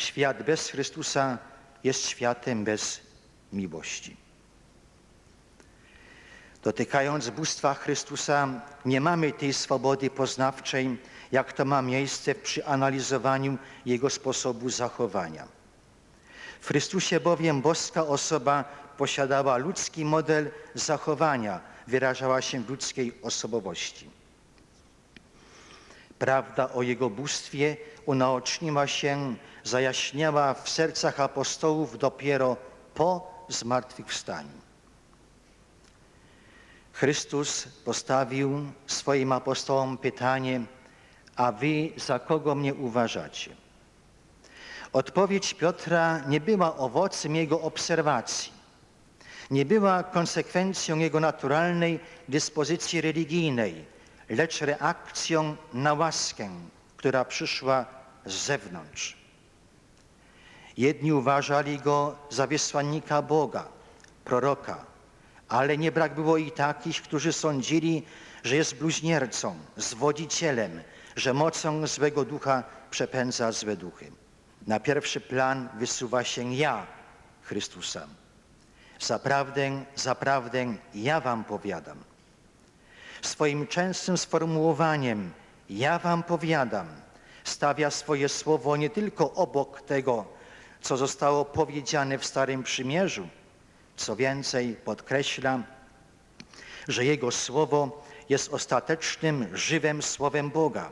Świat bez Chrystusa jest światem bez miłości. Dotykając bóstwa Chrystusa, nie mamy tej swobody poznawczej, jak to ma miejsce przy analizowaniu Jego sposobu zachowania. W Chrystusie bowiem boska osoba posiadała ludzki model zachowania, wyrażała się w ludzkiej osobowości. Prawda o Jego bóstwie unaoczniła się, zajaśniała w sercach apostołów dopiero po zmartwychwstaniu. Chrystus postawił swoim apostołom pytanie, a wy za kogo mnie uważacie? Odpowiedź Piotra nie była owocem jego obserwacji, nie była konsekwencją jego naturalnej dyspozycji religijnej, lecz reakcją na łaskę, która przyszła z zewnątrz. Jedni uważali go za wysłannika Boga, proroka, ale nie brak było i takich, którzy sądzili, że jest bluźniercą, zwodzicielem, że mocą złego ducha przepędza złe duchy. Na pierwszy plan wysuwa się ja, Chrystusa. Zaprawdę, zaprawdę, ja wam powiadam. Swoim częstym sformułowaniem ja wam powiadam stawia swoje słowo nie tylko obok tego, co zostało powiedziane w Starym Przymierzu, co więcej, podkreśla, że Jego Słowo jest ostatecznym, żywym Słowem Boga.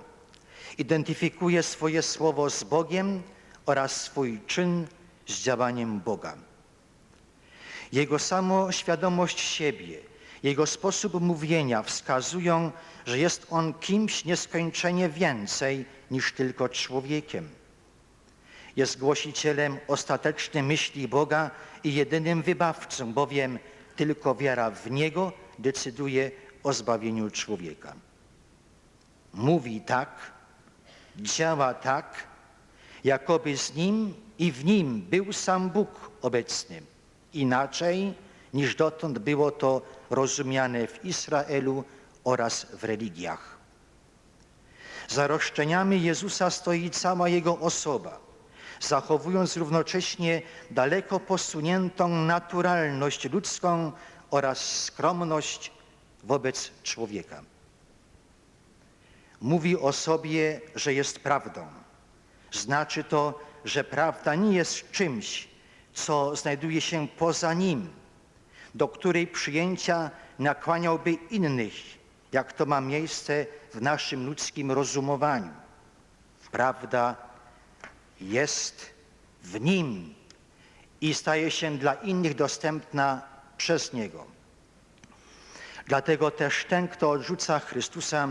Identyfikuje swoje Słowo z Bogiem oraz swój czyn z działaniem Boga. Jego samoświadomość siebie, jego sposób mówienia wskazują, że jest on kimś nieskończenie więcej niż tylko człowiekiem. Jest głosicielem ostatecznej myśli Boga i jedynym wybawcą, bowiem tylko wiara w Niego decyduje o zbawieniu człowieka. Mówi tak, działa tak, jakoby z Nim i w Nim był sam Bóg obecny. Inaczej niż dotąd było to rozumiane w Izraelu oraz w religiach. Za roszczeniami Jezusa stoi cała Jego osoba, zachowując równocześnie daleko posuniętą naturalność ludzką oraz skromność wobec człowieka. Mówi o sobie, że jest prawdą. Znaczy to, że prawda nie jest czymś, co znajduje się poza nim, do której przyjęcia nakłaniałby innych, jak to ma miejsce w naszym ludzkim rozumowaniu. Prawda jest w Nim i staje się dla innych dostępna przez Niego. Dlatego też ten, kto odrzuca Chrystusa,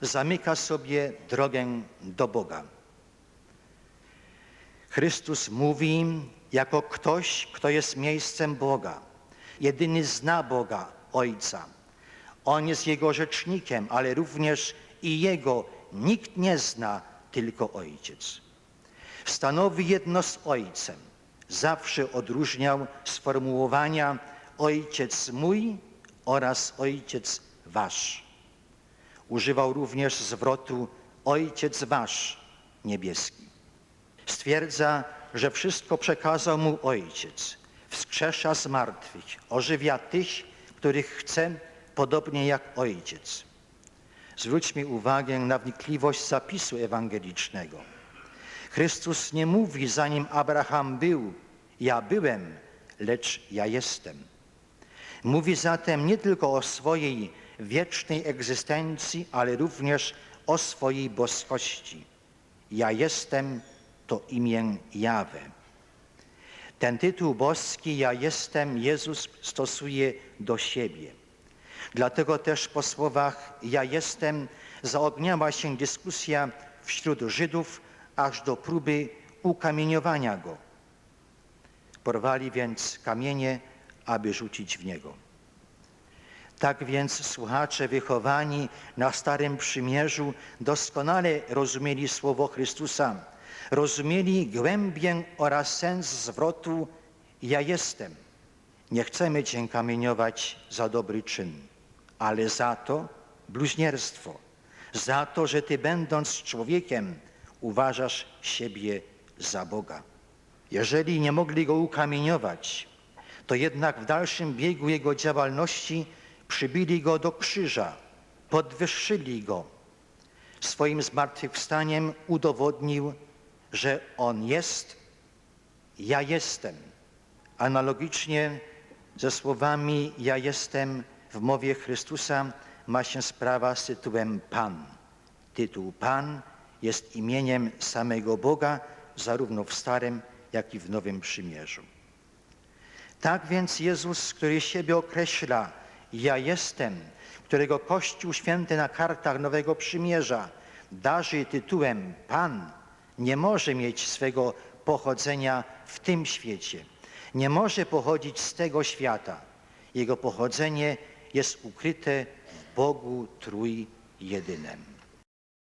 zamyka sobie drogę do Boga. Chrystus mówi jako ktoś, kto jest miejscem Boga. Jedyny zna Boga, Ojca. On jest Jego rzecznikiem, ale również i Jego nikt nie zna, tylko Ojciec. Stanowi jedno z Ojcem. Zawsze odróżniał sformułowania Ojciec mój oraz Ojciec wasz. Używał również zwrotu Ojciec wasz niebieski. Stwierdza, że wszystko przekazał mu Ojciec. Wskrzesza z martwych, ożywia tych, których chce, podobnie jak Ojciec. Zwróćmy uwagę na wnikliwość zapisu ewangelicznego. Chrystus nie mówi, zanim Abraham był, ja byłem, lecz ja jestem. Mówi zatem nie tylko o swojej wiecznej egzystencji, ale również o swojej boskości. Ja jestem to imię Jawe. Ten tytuł boski Ja jestem Jezus stosuje do siebie. Dlatego też po słowach Ja jestem zaogniała się dyskusja wśród Żydów aż do próby ukamieniowania go. Porwali więc kamienie, aby rzucić w niego. Tak więc słuchacze wychowani na Starym Przymierzu doskonale rozumieli słowo Chrystusa, rozumieli głębię oraz sens zwrotu ja jestem. Nie chcemy Cię kamieniować za dobry czyn, ale za to bluźnierstwo, za to, że Ty będąc człowiekiem uważasz siebie za Boga. Jeżeli nie mogli go ukamieniować, to jednak w dalszym biegu jego działalności przybili go do krzyża, podwyższyli go. Swoim zmartwychwstaniem udowodnił, że on jest, ja jestem. Analogicznie ze słowami ja jestem w mowie Chrystusa ma się sprawa z tytułem Pan. Tytuł Pan jest imieniem samego Boga, zarówno w Starym, jak i w Nowym Przymierzu. Tak więc Jezus, który siebie określa, ja jestem, którego Kościół Święty na kartach Nowego Przymierza darzy tytułem Pan, nie może mieć swego pochodzenia w tym świecie. Nie może pochodzić z tego świata. Jego pochodzenie jest ukryte w Bogu Trójjedynem.